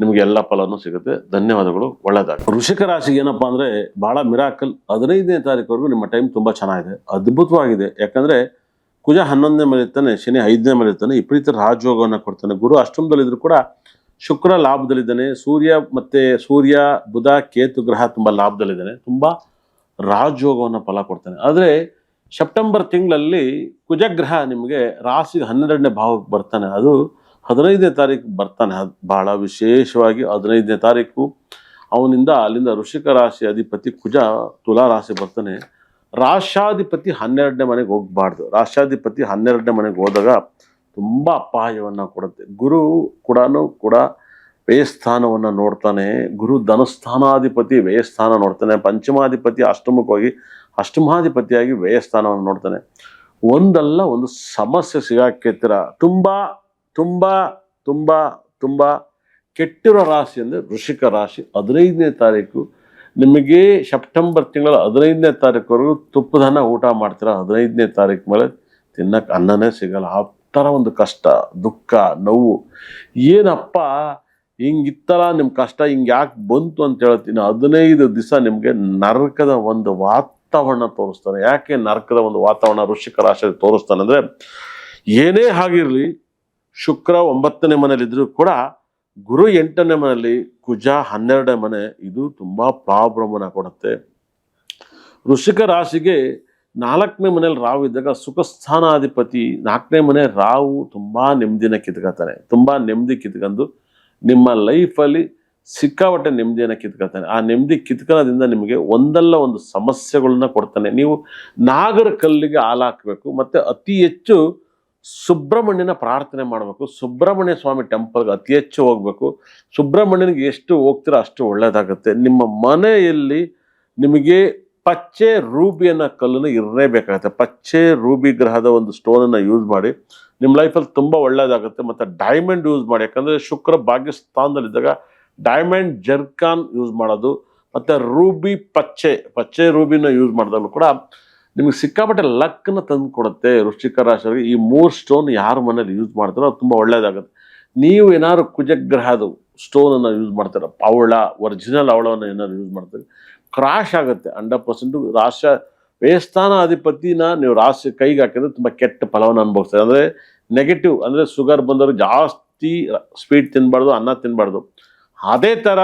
ನಿಮಗೆ ಎಲ್ಲ ಫಲನೂ ಸಿಗುತ್ತೆ. ಧನ್ಯವಾದಗಳು. ಒಳ್ಳೆದಾಗ ವೃಷಿಕ ರಾಶಿಗೆ ಏನಪ್ಪಾ ಅಂದ್ರೆ ಬಹಳ ಮಿರಾಕಲ್ ಹದಿನೈದನೇ ತಾರೀಕುವರೆಗೂ ನಿಮ್ಮ ಟೈಮ್ ತುಂಬಾ ಚೆನ್ನಾಗಿದೆ. ಅದ್ಭುತವಾಗಿದೆ. ಯಾಕಂದ್ರೆ ಕುಜ ಹನ್ನೊಂದನೇ ಮೇಲೆ ಇರ್ತಾನೆ, ಶನಿ ಐದನೇ ಮೇಲೆ ಇರ್ತಾನೆ, ವಿಪರೀತ ರಾಜಯೋಗವನ್ನು ಕೊಡ್ತಾನೆ. ಗುರು ಅಷ್ಟಮದಲ್ಲಿದ್ದರೂ ಕೂಡ ಶುಕ್ರ ಲಾಭದಲ್ಲಿದ್ದಾನೆ. ಸೂರ್ಯ ಮತ್ತೆ ಸೂರ್ಯ, ಬುಧ, ಕೇತು ಗ್ರಹ ತುಂಬಾ ಲಾಭದಲ್ಲಿದ್ದಾನೆ. ತುಂಬಾ ರಾಜಯೋಗವನ್ನು ಫಲ ಕೊಡ್ತಾನೆ. ಆದರೆ ಸೆಪ್ಟೆಂಬರ್ ತಿಂಗಳಲ್ಲಿ ಕುಜಗ್ರಹ ನಿಮಗೆ ರಾಶಿಗೆ ಹನ್ನೆರಡನೇ ಭಾವಕ್ಕೆ ಬರ್ತಾನೆ. ಅದು ಹದಿನೈದನೇ ತಾರೀಕು ಬರ್ತಾನೆ. ಬಹಳ ವಿಶೇಷವಾಗಿ ಹದಿನೈದನೇ ತಾರೀಕು ಅವನಿಂದ ಅಲ್ಲಿಂದ ಋಷಿಕ ರಾಶಿ ಅಧಿಪತಿ ಕುಜ ತುಲಾ ರಾಶಿ ಬರ್ತಾನೆ. ರಾಷ್ಟ್ರಾಧಿಪತಿ ಹನ್ನೆರಡನೇ ಮನೆಗೆ ಹೋಗ್ಬಾರ್ದು. ರಾಷ್ಟ್ರಾಧಿಪತಿ ಹನ್ನೆರಡನೇ ಮನೆಗೆ ಹೋದಾಗ ತುಂಬ ಅಪಾಯವನ್ನು ಕೊಡುತ್ತೆ. ಗುರು ಕೂಡ ಕೂಡ ವ್ಯಯಸ್ಥಾನವನ್ನು ನೋಡ್ತಾನೆ. ಗುರು ಧನಸ್ಥಾನಾಧಿಪತಿ ವ್ಯಯಸ್ಥಾನ ನೋಡ್ತಾನೆ. ಪಂಚಮಾಧಿಪತಿ ಅಷ್ಟಮಕ್ಕೆ ಹೋಗಿ ಅಷ್ಟಮಾಧಿಪತಿಯಾಗಿ ವ್ಯಯಸ್ಥಾನವನ್ನು ನೋಡ್ತಾನೆ. ಒಂದಲ್ಲ ಒಂದು ಸಮಸ್ಯೆ ಸಿಗಾಕಿರ್ತೀರ ತುಂಬ ತುಂಬ ತುಂಬ ತುಂಬ ಕೆಟ್ಟಿರೋ ರಾಶಿ ಅಂದರೆ ವೃಷಿಕ ರಾಶಿ. ಹದಿನೈದನೇ ತಾರೀಕು, ನಿಮಗೆ ಸೆಪ್ಟೆಂಬರ್ ತಿಂಗಳ ಹದಿನೈದನೇ ತಾರೀಕುವರೆಗೂ ತುಪ್ಪದನ್ನ ಊಟ ಮಾಡ್ತೀರಾ? ಹದಿನೈದನೇ ತಾರೀಕು ಮೇಲೆ ತಿನ್ನಕ್ಕೆ ಅನ್ನನೇ ಸಿಗಲ್ಲ. ಆ ಥರ ಒಂದು ಕಷ್ಟ, ದುಃಖ, ನೋವು. ಏನಪ್ಪ ಹಿಂಗಿತ್ತಲ್ಲ ನಿಮ್ಮ ಕಷ್ಟ, ಹಿಂಗೆ ಯಾಕೆ ಬಂತು ಅಂತ ಹೇಳ್ತೀನಿ. ಹದಿನೈದು ದಿವಸ ನಿಮಗೆ ನರಕದ ಒಂದು ವಾತಾವರಣ ತೋರಿಸ್ತಾನೆ. ಯಾಕೆ ನರಕದ ಒಂದು ವಾತಾವರಣ ಋಷಿಕ ರಾಶಿ ತೋರಿಸ್ತಾನೆ ಅಂದರೆ, ಏನೇ ಆಗಿರಲಿ ಶುಕ್ರ ಒಂಬತ್ತನೇ ಇದ್ದರೂ ಕೂಡ ಗುರು ಎಂಟನೇ ಮನೆಯಲ್ಲಿ ಕುಜ ಹನ್ನೆರಡನೇ ಮನೆ, ಇದು ತುಂಬ ಪ್ರಾಬ್ಲಮನ್ನು ಕೊಡುತ್ತೆ. ವೃಷಿಕ ರಾಶಿಗೆ ನಾಲ್ಕನೇ ಮನೇಲಿ ರಾವು ಇದ್ದಾಗ ಸುಖ ಸ್ಥಾನಾಧಿಪತಿ, ನಾಲ್ಕನೇ ಮನೆ ರಾವು ತುಂಬ ನೆಮ್ಮದಿನ ಕಿತ್ಕೊತಾನೆ ತುಂಬ ನೆಮ್ಮದಿ ಕಿತ್ಕೊಂಡು ನಿಮ್ಮ ಲೈಫಲ್ಲಿ ಸಿಕ್ಕಾಪಟ್ಟೆ ನೆಮ್ಮದಿಯನ್ನು ಕಿತ್ಕೊಳ್ತಾನೆ. ಆ ನೆಮ್ಮದಿ ಕಿತ್ಕೊಳ್ಳೋದ್ರಿಂದ ನಿಮಗೆ ಒಂದಲ್ಲ ಒಂದು ಸಮಸ್ಯೆಗಳನ್ನ ಕೊಡ್ತಾನೆ. ನೀವು ನಾಗರ ಕಲ್ಲಿಗೆ ಹಾಲು ಹಾಕಬೇಕು, ಮತ್ತು ಅತಿ ಹೆಚ್ಚು ಸುಬ್ರಹ್ಮಣ್ಯನ ಪ್ರಾರ್ಥನೆ ಮಾಡಬೇಕು. ಸುಬ್ರಹ್ಮಣ್ಯ ಸ್ವಾಮಿ ಟೆಂಪಲ್ಗೆ ಅತಿ ಹೆಚ್ಚು ಹೋಗಬೇಕು. ಸುಬ್ರಹ್ಮಣ್ಯನಿಗೆ ಎಷ್ಟು ಹೋಗ್ತೀರೋ ಅಷ್ಟು ಒಳ್ಳೆಯದಾಗುತ್ತೆ ನಿಮ್ಮ ಮನೆಯಲ್ಲಿ ನಿಮಗೆ ಪಚ್ಚೆ ರೂಬಿ ಅನ್ನೋ ಕಲ್ಲನ್ನು ಇರಲೇಬೇಕಾಗುತ್ತೆ. ಪಚ್ಚೆ ರೂಬಿ ಗ್ರಹದ ಒಂದು ಸ್ಟೋನನ್ನು ಯೂಸ್ ಮಾಡಿ ನಿಮ್ಮ ಲೈಫಲ್ಲಿ ತುಂಬ ಒಳ್ಳೆಯದಾಗುತ್ತೆ ಮತ್ತು ಡೈಮಂಡ್ ಯೂಸ್ ಮಾಡಿ. ಯಾಕಂದರೆ ಶುಕ್ರ ಭಾಗ್ಯಸ್ಥಾನದಲ್ಲಿದ್ದಾಗ ಡೈಮಂಡ್ ಜರ್ಕಾನ್ ಯೂಸ್ ಮಾಡೋದು ಮತ್ತು ರೂಬಿ ಪಚ್ಚೆ ಪಚ್ಚೆ ರೂಬಿನ ಯೂಸ್ ಮಾಡಿದಾಗಲೂ ಕೂಡ ನಿಮಗೆ ಸಿಕ್ಕಾಪಟ್ಟೆ ಲಕ್ಕನ್ನು ತಂದು ಕೊಡುತ್ತೆ ವೃಶ್ಚಿಕ ರಾಶಿಯವರಿಗೆ. ಈ ಮೂರು ಸ್ಟೋನ್ ಯಾರು ಮನೇಲಿ ಯೂಸ್ ಮಾಡ್ತಾರೋ ಅದು ತುಂಬ ಒಳ್ಳೆಯದಾಗುತ್ತೆ ನೀವು ಏನಾದ್ರು ಕುಜಗ್ರಹದ ಸ್ಟೋನನ್ನು ಯೂಸ್ ಮಾಡ್ತೀರ? ಅವಳ ಒರಿಜಿನಲ್ ಅವಳವನ್ನು ಏನಾದ್ರು ಯೂಸ್ ಮಾಡ್ತಾರೆ? ಕ್ರಾಶ್ ಆಗುತ್ತೆ ಹಂಡ್ರೆಡ್ ಪರ್ಸೆಂಟು ರಾಶ ವ್ಯಯಸ್ಥಾನ ಅಧಿಪತಿನ ನೀವು ರಾಶಿ ಕೈಗೆ ಹಾಕಿದ್ರೆ ತುಂಬ ಕೆಟ್ಟ ಫಲವನ್ನು ಅನುಭವಿಸ್ತಾರೆ. ಅಂದರೆ ನೆಗೆಟಿವ್ ಅಂದರೆ ಶುಗರ್ ಬಂದವರು ಜಾಸ್ತಿ ಸ್ವೀಟ್ ತಿನ್ನಬಾರ್ದು ಅನ್ನ ತಿನ್ನಬಾರ್ದು ಅದೇ ಥರ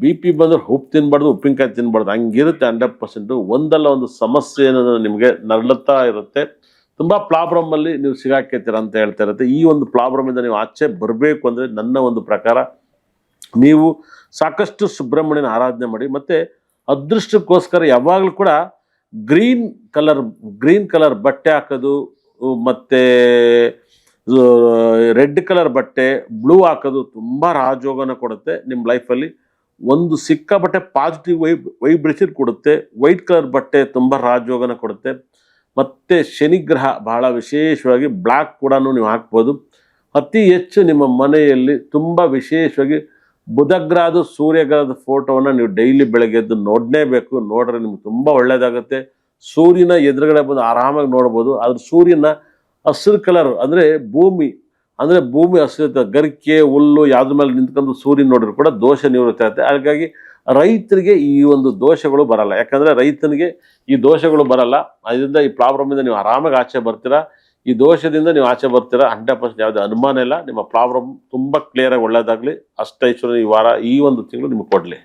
ಬಿ ಪಿ ಬಂದ್ರೆ ಉಪ್ಪು ತಿನ್ಬಾರ್ದು, ಉಪ್ಪಿನಕಾಯಿ ತಿನ್ಬಾರ್ದು, ಹಂಗಿರುತ್ತೆ ಹಂಡ್ರೆಡ್ ಪರ್ಸೆಂಟು ಒಂದಲ್ಲ ಒಂದು ಸಮಸ್ಯೆ ಏನೋ ನಿಮಗೆ ನರಳುತ್ತಾ ಇರುತ್ತೆ. ತುಂಬ ಪ್ರಾಬ್ಲಮಲ್ಲಿ ನೀವು ಸಿಗಾಕೈತೀರ ಅಂತ ಹೇಳ್ತಾ ಇರುತ್ತೆ. ಈ ಒಂದು ಪ್ರಾಬ್ಲಮಿಂದ ನೀವು ಆಚೆ ಬರಬೇಕು ಅಂದರೆ ನನ್ನ ಒಂದು ಪ್ರಕಾರ ನೀವು ಸಾಕಷ್ಟು ಸುಬ್ರಹ್ಮಣ್ಯನ ಆರಾಧನೆ ಮಾಡಿ, ಮತ್ತು ಅದೃಷ್ಟಕ್ಕೋಸ್ಕರ ಯಾವಾಗಲೂ ಕೂಡ ಗ್ರೀನ್ ಕಲರ್ ಗ್ರೀನ್ ಕಲರ್ ಬಟ್ಟೆ ಹಾಕೋದು, ಮತ್ತು ರೆಡ್ ಕಲರ್ ಬಟ್ಟೆ ಬ್ಲೂ ಹಾಕೋದು ತುಂಬ ರಾಜೋಗನ ಕೊಡುತ್ತೆ ನಿಮ್ಮ ಲೈಫಲ್ಲಿ ಒಂದು ಸಿಕ್ಕ ಬಟ್ಟೆ ಪಾಸಿಟಿವ್ ವೈಬ್ ವೈಬ್ರೇಷನ್ ಕೊಡುತ್ತೆ. ವೈಟ್ ಕಲರ್ ಬಟ್ಟೆ ತುಂಬ ರಾಜಯೋಗನ ಕೊಡುತ್ತೆ. ಮತ್ತು ಶನಿಗ್ರಹ ಬಹಳ ವಿಶೇಷವಾಗಿ ಬ್ಲ್ಯಾಕ್ ಕೂಡ ನೀವು ಹಾಕ್ಬೋದು. ಅತಿ ಹೆಚ್ಚು ನಿಮ್ಮ ಮನೆಯಲ್ಲಿ ತುಂಬ ವಿಶೇಷವಾಗಿ ಬುಧಗ್ರಹದ ಸೂರ್ಯಗ್ರಹದ ಫೋಟೋವನ್ನು ನೀವು ಡೈಲಿ ಬೆಳಗ್ಗೆ ಎದ್ದು ನೋಡಲೇಬೇಕು. ನೋಡ್ರೆ ನಿಮ್ಗೆ ತುಂಬ ಒಳ್ಳೆಯದಾಗುತ್ತೆ ಸೂರ್ಯನ ಎದುರುಗಡೆ ಬಂದು ಆರಾಮಾಗಿ ನೋಡ್ಬೋದು. ಆದ್ರೆ ಸೂರ್ಯನ ಹಸಿರು ಕಲರ್ ಅಂದರೆ ಭೂಮಿ ಅಂದರೆ ಭೂಮಿ ಹಸಿರು ಗರಿಕೆ, ಹುಲ್ಲು, ಯಾವ್ದ್ರ ಮೇಲೆ ನಿಂತ್ಕೊಂಡು ಸೂರ್ಯನ ನೋಡಿದ್ರು ಕೂಡ ದೋಷ ನಿವೃತ್ತಿ ಆಗುತ್ತೆ. ಹಾಗಾಗಿ ರೈತರಿಗೆ ಈ ಒಂದು ದೋಷಗಳು ಬರಲ್ಲ. ಯಾಕಂದರೆ ರೈತನಿಗೆ ಈ ದೋಷಗಳು ಬರಲ್ಲ. ಅದರಿಂದ ಈ ಪ್ರಾಬ್ಲಮಿಂದ ನೀವು ಆರಾಮಾಗಿ ಆಚೆ ಬರ್ತೀರಾ. ಈ ದೋಷದಿಂದ ನೀವು ಆಚೆ ಬರ್ತೀರಾ. ಹಂಡ್ರೆಡ್ ಪರ್ಸೆಂಟ್ ಯಾವುದೇ ಅನುಮಾನ ಇಲ್ಲ. ನಿಮ್ಮ ಪ್ರಾಬ್ಲಮ್ ತುಂಬ ಕ್ಲಿಯರಾಗಿ ಒಳ್ಳೆಯದಾಗಲಿ ಅಷ್ಟೈಶ್ವರ್ಯ ಈ ವಾರ, ಈ ಒಂದು ತಿಂಗಳು ನಿಮಗೆ ಕೊಡಲಿ.